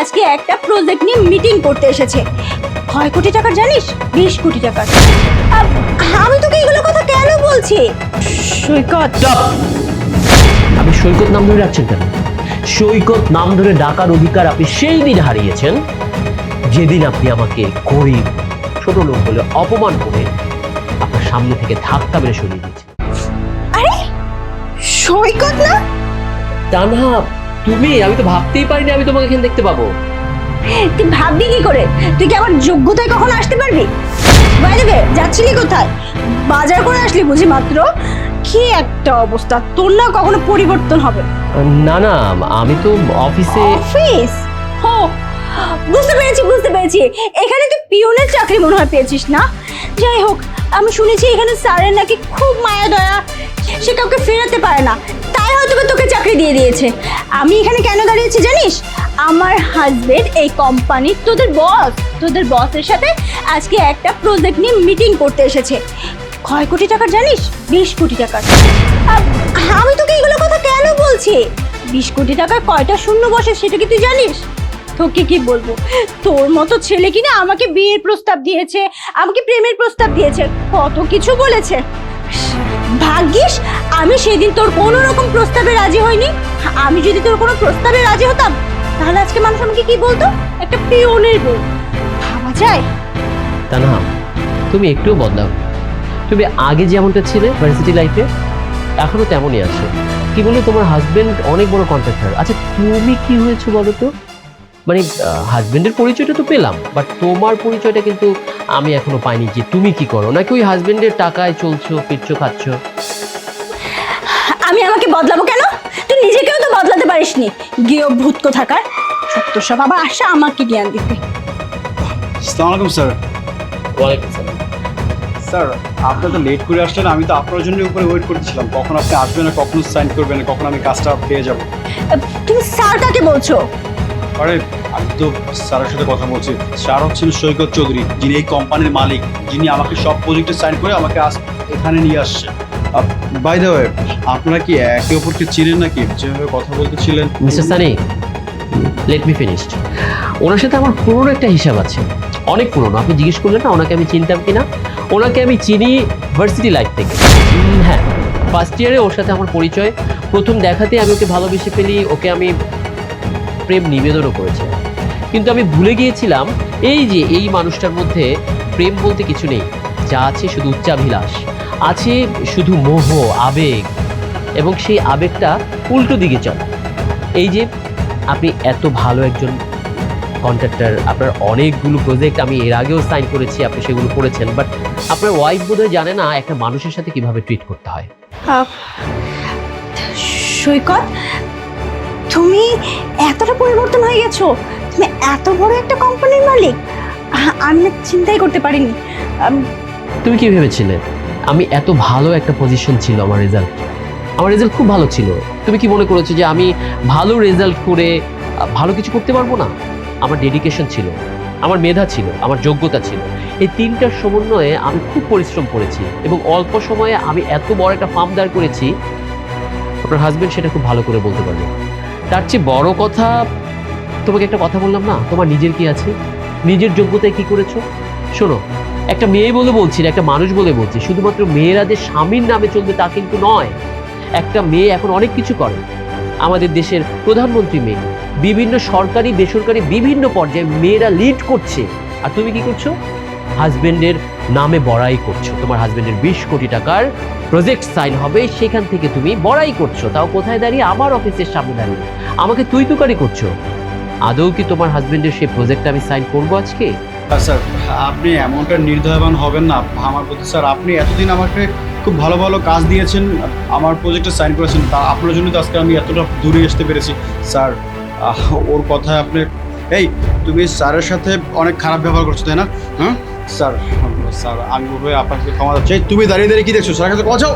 আজকে একটা প্রজেক্ট নিয়ে মিটিং করতে এসেছে। কয় কোটি টাকার জানিস? বিশ কোটি টাকার। আমি তোকে এগুলো কথা কেন বলছি? সৈকত। আপনি সৈকত নাম ধরে রাখছেন কেন? সৈকত নাম ধরে ডাকার অধিকার আপনি সেই দিন হারিয়েছেন যেদিন আপনি আমাকে গরিব ছোট লোক বলে অপমান করে আপনার সামনে থেকে ধাক্কা মেরে সরিয়ে দিয়েছেন। আরে সৈকত না? তানহা তুমি? আমি তো ভাবতেই পারিনি আমি তোমাকে এখানে দেখতে পাবো। তুই ভাববি কি করে? তুই কি আমার যোগ্যতায় কখন আসতে পারবি? বাইরে যাচ্ছিলি কোথায়? বাজার করে আসলি বুঝি মাত্র? কি একটা অবস্থা। তোর না কখনো পরিবর্তন হবে। না না আমি তো অফিসে অফিস? হো বুঝতে পেরেছি বুঝতে পেরেছি। এখানে তুই পিওনের চাকরি মনে হয় পেয়েছিস না? যাই হোক আমি শুনেছি এখানে স্যারের নাকি খুব মায়া দয়া সে কাউকে ফেরাতে পারে না। চাকরি দিয়ে দিয়েছে। আমি এখানে কেন দাঁড়িয়েছি জানিস? আমার হাজবেন্ড এই কোম্পানির তোদের বস তোদের বসের সাথে আজকে একটা প্রজেক্ট নিয়ে মিটিং করতে এসেছে। কয় কোটি টাকার জানিস? বিশ কোটি টাকার। আমি তোকে এগুলো কথা কেন বলছি? বিশ কোটি টাকার কয়টা শূন্য বসে সেটা কি তুই জানিস? তোকে কি বলব? তোর মতো ছেলে কিনা আমাকে বিয়ের প্রস্তাব দিয়েছে, আমাকে প্রেমের প্রস্তাব দিয়েছে, কত কিছু বলেছে। ভাগ্যিস আমি সেদিন তোর কোনো রকম প্রস্তাবে রাজি হইনি। আমি যদি তোর কোনো প্রস্তাবে রাজি হতাম, তাহলে আজকে মানুষ আমাকে কি বলতো? একটা পিওনের বউ। ভাবা যায়? তানহা, তুমি একটুও বদলাও তুমি আগে যেমনটা ছিলে ভার্সিটি লাইফে এখনও তেমনই আছো। কি বলে তোমার হাজবেন্ড অনেক বড় কন্ট্রাক্টর আচ্ছা তুমি কি হয়েছো বলো তো? মানে হাজবেন্ডের পরিচয়টা তো পেলাম বাট তোমার পরিচয়টা কিন্তু আমি এখনও পাইনি যে তুমি কি করো। নাকি ওই হাজবেন্ডের টাকায় চলছো, ফিরছো, খাচ্ছো? আমি আমাকে বদলাবো কেন? তুই নিজেকেও তো বদলাতে পারিসনি। গিয়ে ভূত থাকার সত্য সব আবার আসা আমাকে জ্ঞান দিতে। আসসালামু আলাইকুম স্যার। ওয়ালাইকুম সালাম। স্যার আপনি তো লেট করে আসলেন আমি তো আপনার জন্য উপরে ওয়েট করতেছিলাম। কখন আপনি আসবেন না কখন সাইন করবেন না কখন আমি কাজটা পেয়ে যাব? তুমি স্যার কাকে বলছো? আরে আমি তো স্যারের সাথে কথা বলছি। স্যার হচ্ছেন সৈকত চৌধুরী যিনি এই কোম্পানির মালিক যিনি আমাকে সব প্রজেক্টে সাইন করে আমাকে আজ এখানে নিয়ে আসছে বাই দ্য ওয়ে আপনারা কি একে অপরকে চিনেন নাকি? যেভাবে কথা বলতেছিলেন mister Sunny let me finished ওনার সাথে আমার পুরনো একটা হিসাব আছে। অনেক পুরনো। আপনি জিজ্ঞেস করলেন না, ওনাকে আমি চিনতাম কিনা? ওনাকে আমি চিনি ভার্সিটি লাইফ থেকে। হ্যাঁ ফার্স্ট ইয়ারে ওর সাথে আমার পরিচয়। প্রথম দেখাতে আমি ওকে ভালোবেসে ফেলি, ওকে আমি প্রেম নিবেদনও করেছি। কিন্তু আমি ভুলে গিয়েছিলাম, এই যে এই মানুষটার মধ্যে প্রেম বলতে কিছু নেই। যা আছে শুধু উচ্চাভিলাষ। আছে শুধু মোহ আবেগ এবং সেই আবেগটা উল্টো দিকে চলে। এই যে আপনি এত ভালো একজন কন্ট্রাক্টর আপনার অনেকগুলো প্রজেক্ট আমি এর আগেও সাইন করেছি আপনি সেগুলো করেছেন বাট আপনার ওয়াইফ বোধহয় জানে না একটা মানুষের সাথে কীভাবে ট্রিট করতে হয়। সৈকত তুমি এতটা পরিবর্তন হয়ে গেছো তুমি এত বড় একটা কোম্পানির মালিক আমি চিন্তাই করতে পারিনি। তুমি কি ভেবেছিলে? আমি এত ভালো একটা পজিশন ছিল আমার রেজাল্ট আমার রেজাল্ট খুব ভালো ছিল। তুমি কি মনে করেছ যে আমি ভালো রেজাল্ট করে, ভালো কিছু করতে পারব না? আমার ডেডিকেশন ছিল, আমার মেধা ছিল, আমার যোগ্যতা ছিল। এই তিনটার সমন্বয়ে আমি খুব পরিশ্রম করেছি এবং অল্প সময়ে আমি এত বড় একটা ফার্ম দাঁড় করেছি, আপনার হাজবেন্ড সেটা খুব ভালো করে বলতে পারবে। তার চেয়ে বড় কথা, তোমাকে একটা কথা বললাম না? তোমার নিজের কি আছে? নিজের যোগ্যতায় কি করেছ? শোনো একটা মেয়ে বলে বলছি না, একটা মানুষ বলে বলছি, শুধুমাত্র মেয়েরা যে স্বামীর নামে চলবে তা কিন্তু নয়। একটা মেয়ে এখন অনেক কিছু করে। আমাদের দেশের প্রধানমন্ত্রী মেয়ে, বিভিন্ন সরকারি, বেসরকারি, বিভিন্ন পর্যায়ে মেয়েরা লিড করছে। আর তুমি কি করছ? হাজবেন্ডের নামে বড়াই করছ। তোমার হাজবেন্ডের বিশ কোটি টাকার প্রজেক্ট সাইন হবে, সেখান থেকে তুমি বড়াই করছ। তাও কোথায় দাঁড়িয়ে? আমার অফিসের সামনে দাঁড়িয়ে। আমাকে তুই তুকারি করছ। আদৌ কি তোমার হাজবেন্ডের সেই প্রজেক্টটা আমি সাইন করব আজকে? স্যার আপনি এমনটা নির্দয়বান হবেন না। আমার প্রতি স্যার আপনি এতদিন আমাকে খুব ভালো ভালো কাজ দিয়েছেন আমার প্রজেক্টে সাইন করেছেন তা আপনার জন্য তো আজকে আমি এতটা দূরে আসতে পেরেছি। স্যার ওর কথায় আপনি এই তুমি স্যারের সাথে অনেক খারাপ ব্যবহার করছ তাই না? হ্যাঁ? স্যার স্যার আমি ওভাবে আপনার কাছে ক্ষমা চাই। তুমি দাঁড়িয়ে দাঁড়িয়ে কি দেখছ? স্যারের কাছে কথা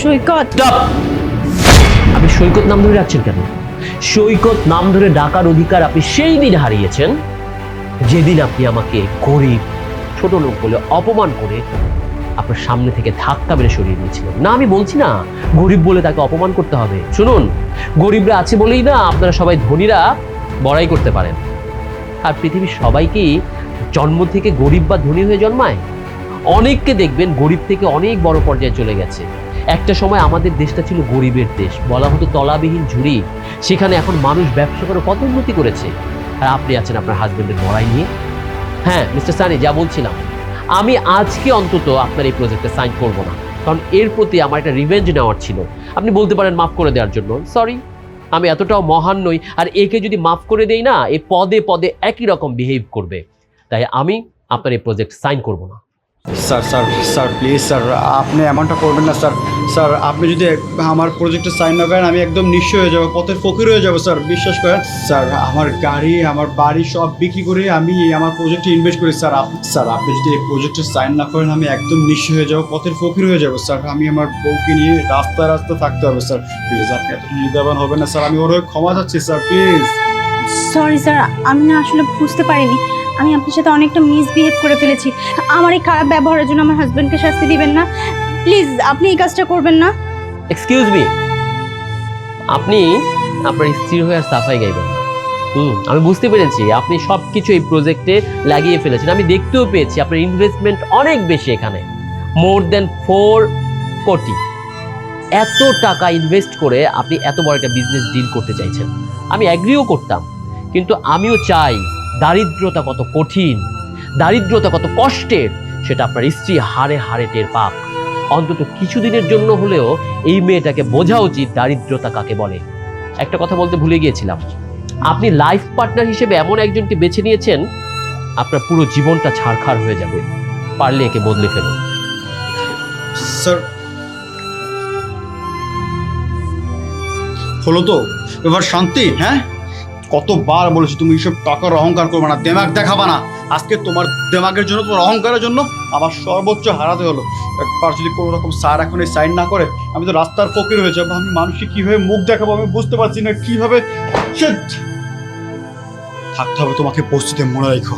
সৈকত। আপনি সৈকত নাম ধরে রাখছেন কেন? সৈকত নাম ধরে ডাকার অধিকার আপনি সেই দিন হারিয়েছেন যেদিন আপনি আমাকে গরিব, ছোট লোক বলে অপমান করে আপনার সামনে থেকে ধাক্কা মেরে সরিয়ে দিয়েছিলেন না, আমি বলছি না, গরিব বলে তাকে অপমান করতে হবে। শুনুন, গরিবরা আছে বলেই না আপনারা সবাই ধনীরা বড়াই করতে পারেন। আর পৃথিবীর সবাইকেই জন্ম থেকে গরিব বা ধনী হয়ে জন্মায়? অনেককে দেখবেন গরিব থেকে অনেক বড় পর্যায়ে চলে গেছে। একটা সময় আমাদের দেশটা ছিল গরিবের দেশ, বলা হতো তলাবিহীন ঝুড়ি। সেখানে এখন মানুষ ব্যবসা করে কত উন্নতি করেছে। আর আপনি আছেন আপনার হাজবেন্ডের লড়াই নিয়ে। হ্যাঁ মিস্টার সানি যা বলছিলাম। আমি আজকে অন্তত আপনার এই প্রজেক্টে সাইন করব না। কারণ এর প্রতি আমার একটা রিভেঞ্জ নেওয়ার ছিল। আপনি বলতে পারেন মাফ করে দেওয়ার জন্য। সরি আমি এতটাও মহান নই। আর একে যদি মাফ করে দেই না, এ পদে পদে একই রকম বিহেভ করবে। তাই আমি আপনার এই প্রজেক্ট সাইন করব না। Sir sir sir please sir, আপনি এমনটা করবেন না, স্যার। স্যার, আপনি যদি আমার প্রজেক্টে সাইন না করেন, আমি একদম নিঃস্ব হয়ে যাব, পথের ফকির হয়ে যাব, স্যার, বিশ্বাস করেন। স্যার, আমার গাড়ি, আমার বাড়ি সব বিক্রি করে আমি আমার প্রজেক্টে ইনভেস্ট করি, স্যার। স্যার, আপনি যদি এই প্রজেক্টে সাইন না করেন, আমি একদম নিঃস্ব হয়ে যাব, পথের ফকির হয়ে যাব, স্যার। আমি আমার বউকে নিয়ে রাস্তায় রাস্তা থাকতে হবে, স্যার। প্লিজ আপনি এত নির্দাবান হবেন না, স্যার। আমি ওর ক্ষমা চাচ্ছি, স্যার প্লিজ সরি স্যার আমি না আসলে বুঝতে পারিনি। আমি আপনার সাথে অনেকটা মিসবিহেভ করে ফেলেছি। আমার এই খারাপ ব্যবহারের জন্য আমার হাজব্যান্ডকে শাস্তি দিবেন না। প্লিজ আপনি এই কাজটা করবেন না। এক্সকিউজ মি আপনি আপনার স্ত্রীর হয়ে আর সাফাই গাইবেন না। হুম। আমি বুঝতে পেরেছি আপনি সব কিছু এই প্রজেক্টে লাগিয়ে ফেলেছেন। আমি দেখতেও পেয়েছি আপনার ইনভেস্টমেন্ট অনেক বেশি এখানে। মোর দেন ফোর কোটি। এত টাকা ইনভেস্ট করে আপনি এত বড় একটা বিজনেস ডিল করতে চাইছেন। আমি অ্যাগ্রিও করতাম কিন্তু আমিও চাই দারিদ্রতা কত কঠিন, দারিদ্রতা কত কষ্টের, সেটা আপনার স্ত্রী হারে হারে টের পাক। অন্তত কিছুদিনের জন্য হলেও এই মেয়েটাকে বোঝা উচিত দারিদ্রতা কাকে বলে। একটা কথা বলতে ভুলে গিয়েছিলাম। আপনি লাইফ পার্টনার হিসেবে এমন একজনকে বেছে নিয়েছেন, আপনার পুরো জীবনটা ছাড়খাড় হয়ে যাবে। পারলে একে বদলে ফেলুন। স্যার, হলো তো? এবার শান্তি হ্যাঁ? কতবার বলেছি, তুমি এইসব টাকার অহংকার করবে না দেমাগ দেখাবে না। আজকে তোমার দেমাগের জন্য, তোমার অহংকারের জন্য আমার সর্বোচ্চ হারাতে হলো। একবার যদি কোনো রকম স্যার এখন এই সাইন না করে, আমি তো রাস্তার ফকির হয়ে যাব, আমি মানুষকে কীভাবে মুখ দেখাবো আমি বুঝতে পারছি না কীভাবে! থাকতে হবে তোমাকে বস্তুতে মনে রেখো।